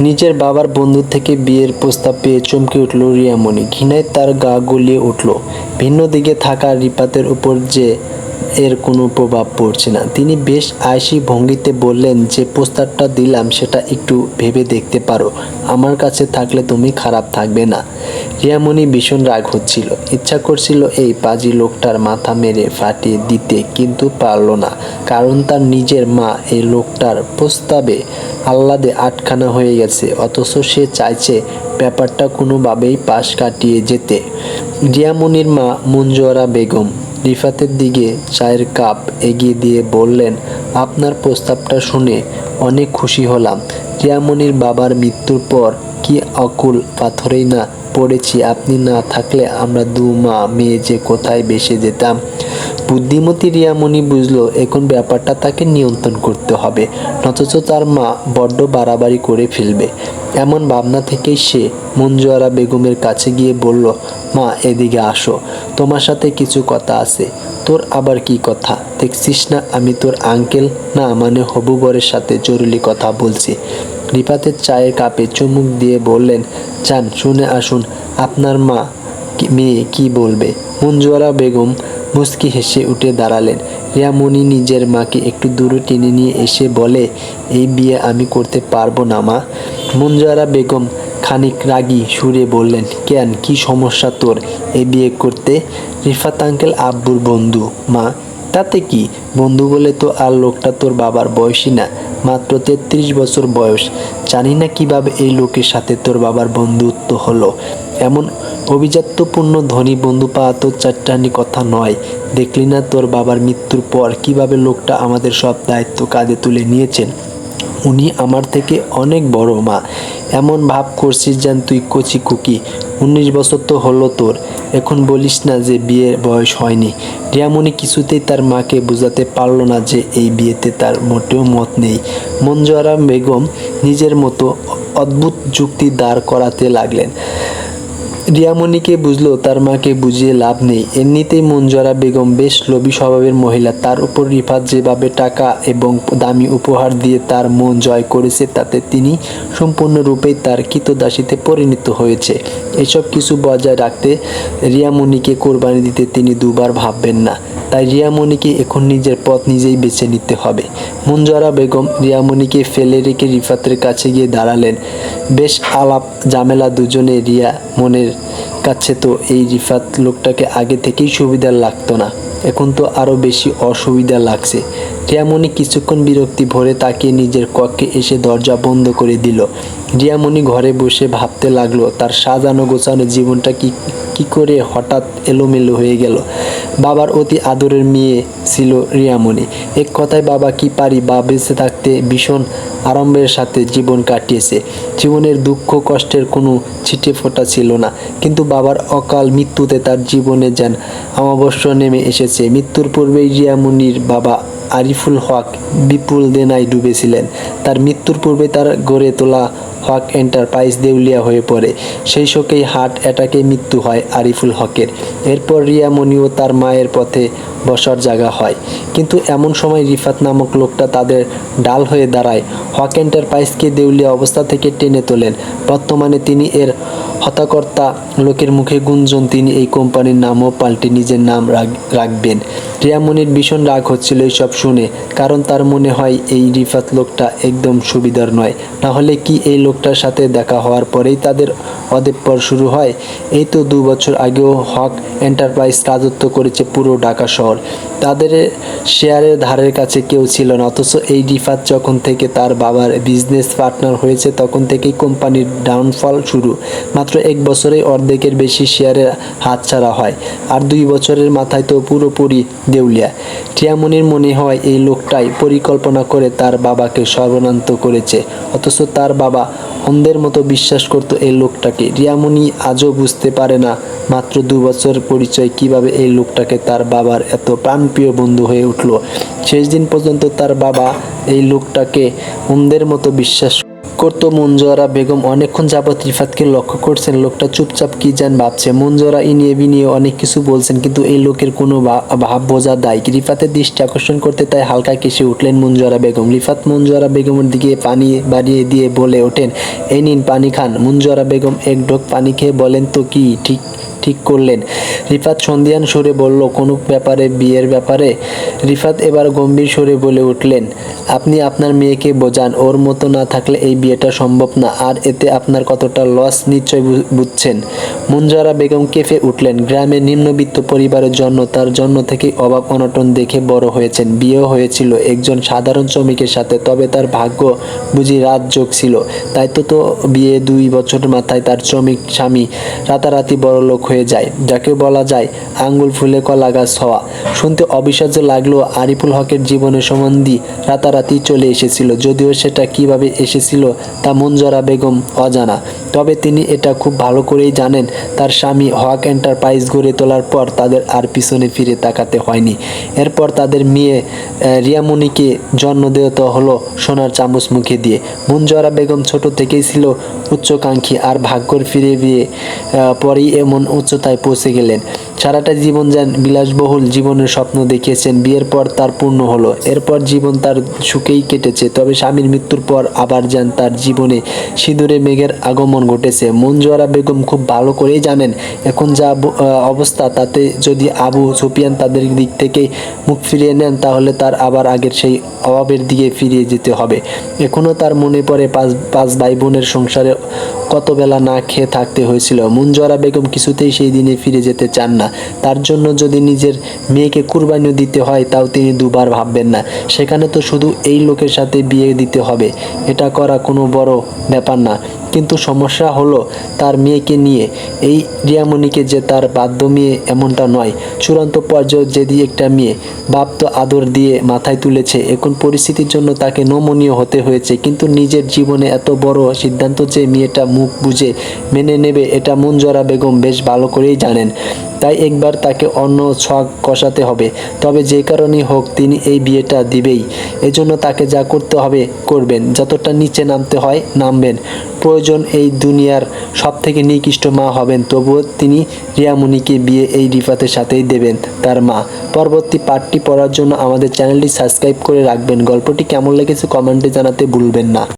নিজের বাবার বন্ধু থেকে বিয়ের প্রস্তাব পেয়ে চমকে উঠল রিয়ামণি। ঘৃণায় তার গা গলিয়ে উঠল। ভিন্ন দিকে থাকা রিপাতের উপর যে এর কোনো প্রভাব পড়ছে না। তিনি বেশ আয়সি ভঙ্গিতে বললেন যে, প্রস্তাবটা দিলাম, সেটা একটু ভেবে দেখতে পারো। আমার কাছে থাকলে তুমি খারাপ থাকবে না। রিয়ামণি ভীষণ রাগ হচ্ছিল। ইচ্ছা করছিল এই পাজি লোকটার মাথা মেরে ফাটিয়ে দিতে, কিন্তু পারল না। কারণ তার নিজের মা এই লোকটার প্রস্তাবে আহ্লাদে আটখানা হয়ে গেছে। অথচ সে চাইছে ব্যাপারটা কোনোভাবেই পাশ কাটিয়ে যেতে। রিয়ামণির মা মঞ্জুয়ারা বেগম রিফাতের দিকে চায়ের কাপ এগিয়ে দিয়ে বললেন, আপনার প্রস্তাবটা শুনে অনেক খুশি হলাম। রিয়ামণির বাবার মৃত্যুর পর কি অকুল পাথরেই না পড়েছি। আপনি না থাকলে আমরা দু মা মেয়ে যে কোথায় বেসে যেতাম? বুদ্ধিমতী রিয়ামণি বুঝলো, এখন ব্যাপারটা তাকে নিয়ন্ত্রণ করতে হবে অথচ তার মা বড্ড বাড়াবাড়ি করে ফেলবে। এমন ভাবনা থেকেই সে মঞ্জুয়ারা বেগমের কাছে গিয়ে বলল, মা, এদিকে আসো, তোমার সাথে কিছু কথা আছে। তোর আবার কি কথা? দেখছিস না আমি তোর আঙ্কেল না মানে হবু বরের সাথে জরুরি কথা বলছি। রিপাতের চায়ের কাপে চুমুক দিয়ে বললেন যান শুনে আসুন, আপনার মা মেয়ে কি বলবে? মঞ্জুয়ারা বেগম মুস্কি হেসে উঠে দাঁড়ালেন। রিয়ামণি নিজের মাকে একটু দূরে টেনে নিয়ে এসে বলে, এই বিয়ে আমি করতে পারব না, মা। মঞ্জুয়ারা বেগম খানিক রাগী সুরে বললেন, কেন? কি সমস্যা তোর এই বিয়ে করতে? রিফাত আঙ্কেল, আব্বুর বন্ধু, মা। তাতে কি? বন্ধু বলে তো আর লোকটা তোর বাবার বয়সী না, মাত্র তেত্রিশ বছর বয়স। জানি না কীভাবে এই লোকের সাথে তোর বাবার বন্ধুত্ব হলো। এমন অভিজাত্যপূর্ণ ধনী বন্ধু পাওয়া তো চারটানি কথা নয়। দেখলি না তোর বাবার মৃত্যুর পর কীভাবে লোকটা আমাদের সব দায়িত্ব কাঁধে তুলে নিয়েছেন? উনি আমার থেকে অনেক বড় মা। এমন ভাব করছিস যেন তুই কচি কুকি। উনিশ বছর তো হলো তোর। এখন বলিস না যে বিয়ের বয়স হয়নি। রিয়ামণি কিছুতেই তার মাকে বোঝাতে পারল না যে এই বিয়েতে তার মোটেও মত নেই। মঞ্জুয়ারা বেগম নিজের মতো অদ্ভুত যুক্তি দাঁড় করাতে লাগলেন। রিয়ামণিকে বুঝলো, তার মাকে বুঝিয়ে লাভ নেই। এমনিতেই মঞ্জরা বেগম বেশ লোভী স্বভাবের মহিলা। তার উপর রিফাত যেভাবে টাকা এবং দামি উপহার দিয়ে তার মন জয় করেছে, তাতে তিনি সম্পূর্ণরূপেই তার কৃতদাসীতে পরিণত হয়েছে। এসব কিছু বজায় রাখতে রিয়ামণিকে কোরবানি দিতে তিনি দুবার ভাববেন না। তাই রিয়ামণিকে এখন নিজের পথ নিজেই বেছে নিতে হবে। মঞ্জুরা বেগম রিয়ামণিকে ফেলে রেখে রিফাতের কাছে গিয়ে দাঁড়ালেন। বেশ আলাপ ঝামেলা দুজনে রিয়া মনের কাছে তো এই রিফাত লোকটাকে আগে থেকেই সুবিধা লাগতো না। এখন তো আরও বেশি অসুবিধা লাগছে। রিয়ামণি কিছুক্ষণ বিরক্তি ভরে তাকিয়ে নিজের কক্ষে এসে দরজা বন্ধ করে দিল। রিয়ামণি ঘরে বসে ভাবতে লাগল, তার সাজানো গোছানো জীবনটা কি কি করে হঠাৎ এলোমেলো হয়ে গেল। বাবার অতি আদরের মেয়ে ছিল রিয়ামণি। এক কথায় বাবা কি পারি বা বেঁচে থাকতে ভীষণ আরম্ভের সাথে জীবন কাটিয়েছে। জীবনের দুঃখ, কষ্টের কোনো ছিটে ফোঁটা ছিল না। কিন্তু বাবার অকাল মৃত্যুতে তার জীবনে যেন অমাবস্য নেমে এসেছে। মৃত্যুর পূর্বেই রিয়ামণির বাবা আরিফুল হক বিপুল দেনায় ডুবেছিলেন। তার মৃত্যুর পূর্বে তার গড়ে তোলা হক এন্টারপ্রাইজ দেউলিয়া হয়ে পড়ে। সেই শোকেই হার্ট অ্যাটাকে মৃত্যু হয় আরিফুল হকের। এরপর রিয়ামণিও তার মায়ের পথে বসার জায়গা হয়। কিন্তু এমন সময় রিফাত নামক লোকটা তাদের ডাল হয়ে দাঁড়ায়। হক এন্টারপ্রাইজকে দেউলিয়া অবস্থা থেকে টেনে তোলেন। বর্তমানে তিনি এর হতাকর্তা লোকের মুখে গুঞ্জন তিনি এই কোম্পানির নামও পাল্টে নিজের নাম রাখ- রাখবেন। রিয়ামণির ভীষণ রাগ হচ্ছিল এইসব শুনে, কারণ তার মনে হয় এই রিফাত লোকটা একদম সুবিধার নয়। না হলে কি এই লোকটার সাথে দেখা হওয়ার পরেই তাদের অদেপর শুরু হয়? এই তো দু বছর আগেও হক এন্টারপ্রাইজ রাজত্ব করেছে পুরো ঢাকা শহর। তাদের শেয়ারের ধারের কাছে কেউ ছিল না। অথচ এই রিফাত যখন থেকে তার বাবার বিজনেস পার্টনার হয়েছে, তখন থেকেই কোম্পানির ডাউনফল শুরু। মাত্র এক বছরেই অর্ধেকের বেশি শেয়ারের হাতছাড়া হয়। আর দুই বছরের মাথায় তো পুরোপুরি দেউলিয়া। টিয়ামনির মনে হয় এই লোকটাই পরিকল্পনা করে তার বাবাকে সর্বনান্ত করেছে। অথচ তার বাবা অন্ধের মতো বিশ্বাস করতো এই লোকটাকে। রিয়ামণি আজও বুঝতে পারে না, মাত্র দু বছর পরিচয় কীভাবে এই লোকটাকে তার বাবার এত প্রাণপ্রিয় বন্ধু হয়ে উঠল। শেষ দিন পর্যন্ত তার বাবা এই লোকটাকে অন্ধের মতো বিশ্বাস করতো মঞ্জুয়ারা বেগম। অনেকক্ষণ যাবৎ রিফাতকে লক্ষ্য করছেন, লোকটা চুপচাপ কি যেন ভাবছে। মঞ্জুরা ইনিয়ে বিনিয়ে অনেক কিছু বলছেন, কিন্তু এই লোকের কোনো ভাব বোঝা দায়। রিফাতের দৃষ্টি আকর্ষণ করতে তাই হালকা কেসে উঠলেন মঞ্জুয়ারা বেগম। রিফাত মঞ্জুয়ারা বেগমের দিকে পানি বাড়িয়ে দিয়ে বলে ওঠেন এ নিন পানি খান। মঞ্জুয়ারা বেগম এক ঢোক পানি খেয়ে বলেন, তো কি, ঠিক ঠিক করলেন। রিফাত সন্ধিয়ান সুরে বলল, কোনো ব্যাপারে, বিয়ের ব্যাপারে? রিফাত এবার গম্ভীর সুরে বলে উঠলেন, আপনি আপনার মেয়েকে বোঝান, ওর মতো না থাকলে এই বিয়েটা সম্ভব না, আর এতে আপনার কতটা লস নিশ্চয় বুঝছেন। মুঞ্জারা বেগম কেঁপে উঠলেন গ্রামে নিম্নবিত্ত পরিবারের জন্য, তার জন্ম থেকেই অভাব অনটন দেখে বড় হয়েছেন, বিয়েও হয়েছিল, একজন সাধারণ শ্রমিকের সাথে, তবে তার ভাগ্য বুঝি রাত যোগ ছিল, তাই তো তো বিয়ে দুই বছর মাথায় তার শ্রমিক স্বামী, রাতারাতি বড় লোক হয়ে যায় যাকে বলা যায় আঙ্গুল ফুলে কলা গাছ হওয়া। শুনতে অবিশ্বাস্য লাগল আরিফুল হকের জীবনের সম্বন্ধী রাতারাতি চলে এসেছিল, যদিও সেটা কীভাবে এসেছিল তা মঞ্জরা বেগম অজানা। তবে তিনি এটা খুব ভালো করেই জানেন, তার স্বামী হক এন্টারপ্রাইজ গড়ে তোলার পর তাদের আর পিছনে ফিরে তাকাতে হয়নি। এরপর তাদের মেয়ে রিয়ামণিকে জন্ম দেওয়া হলো সোনার চামচ মুখে দিয়ে। মুঞ্জরা বেগম ছোট থেকেই ছিল উচ্চকাঙ্ক্ষী আর ভাগ্যর ফিরে বিয়ে পরেই এমন উচ্চতায় পৌঁছে গেলেন। সারাটা জীবন যেন বিলাসবহুল জীবনের স্বপ্ন দেখিয়েছেন, বিয়ের পর তার পূর্ণ হলো। এরপর জীবন তার সুখেই কেটেছে, তবে স্বামীর মৃত্যুর পর আবার যেন তার জীবনে সিঁদুরে মেঘের আগমন ঘটেছে। মঞ্জুয়ারা বেগম খুব ভালো করেই জানেন এখন যা অবস্থা, তাতে যদি আবু সুফিয়ান তাদের দিক থেকে মুখ ফিরিয়ে নেন, তাহলে তার আবার আগের সেই অভাবের দিকে ফিরিয়ে যেতে হবে। এখনও তার মনে পড়ে পাঁচ পাঁচ ভাই বোনের সংসারে কত বেলা না খেয়ে থাকতে হয়েছিল। মুঞ্জরা বেগম কিছুতেই সেই দিনে ফিরে যেতে চান না। তার জন্য যদি নিজের মেয়েকে কুরবানিও দিতে হয়, তাও তিনি দুবার ভাববেন না। সেখানে তো শুধু এই লোকের সাথে বিয়ে দিতে হবে। এটা করা কোনো বড় ব্যাপার না। কিন্তু সমস্যা হলো তার মেয়েকে নিয়ে। এই রিয়ামণিকে যে তার বাধ্য মেয়ে এমনটা নয়, চূড়ান্ত পর্যায়ে যেদি একটা মেয়ে। বাপ তো আদর দিয়ে মাথায় তুলেছে, এখন পরিস্থিতির জন্য তাকে নমনীয় হতে হয়েছে, কিন্তু নিজের জীবনে এত বড় সিদ্ধান্ত যে মেয়েটা মুখ বুঝে মেনে নেবে, এটা মঞ্জরা বেগম বেশ ভালো করেই জানেন। তাই একবার তাকে অন্য ছক কষাতে হবে। তবে যে কারণেই হোক, তিনি এই বিয়েটা দিবেই। এজন্য তাকে যা করতে হবে, করবেন। যতটা নিচে নামতে হয়, নামবেন। প্রয়োজন এই দুনিয়ার সব থেকে নিকৃষ্ট মা হবেন। তবুও তিনি রিয়ামণিকে বিয়ে এই রিফাতের সাথেই দেবেন, তার মা। পরবর্তী পার্টটি পড়ার জন্য আমাদের চ্যানেলটি সাবস্ক্রাইব করে রাখবেন। গল্পটি কেমন লেগেছে কমেন্টে জানাতে ভুলবেন না।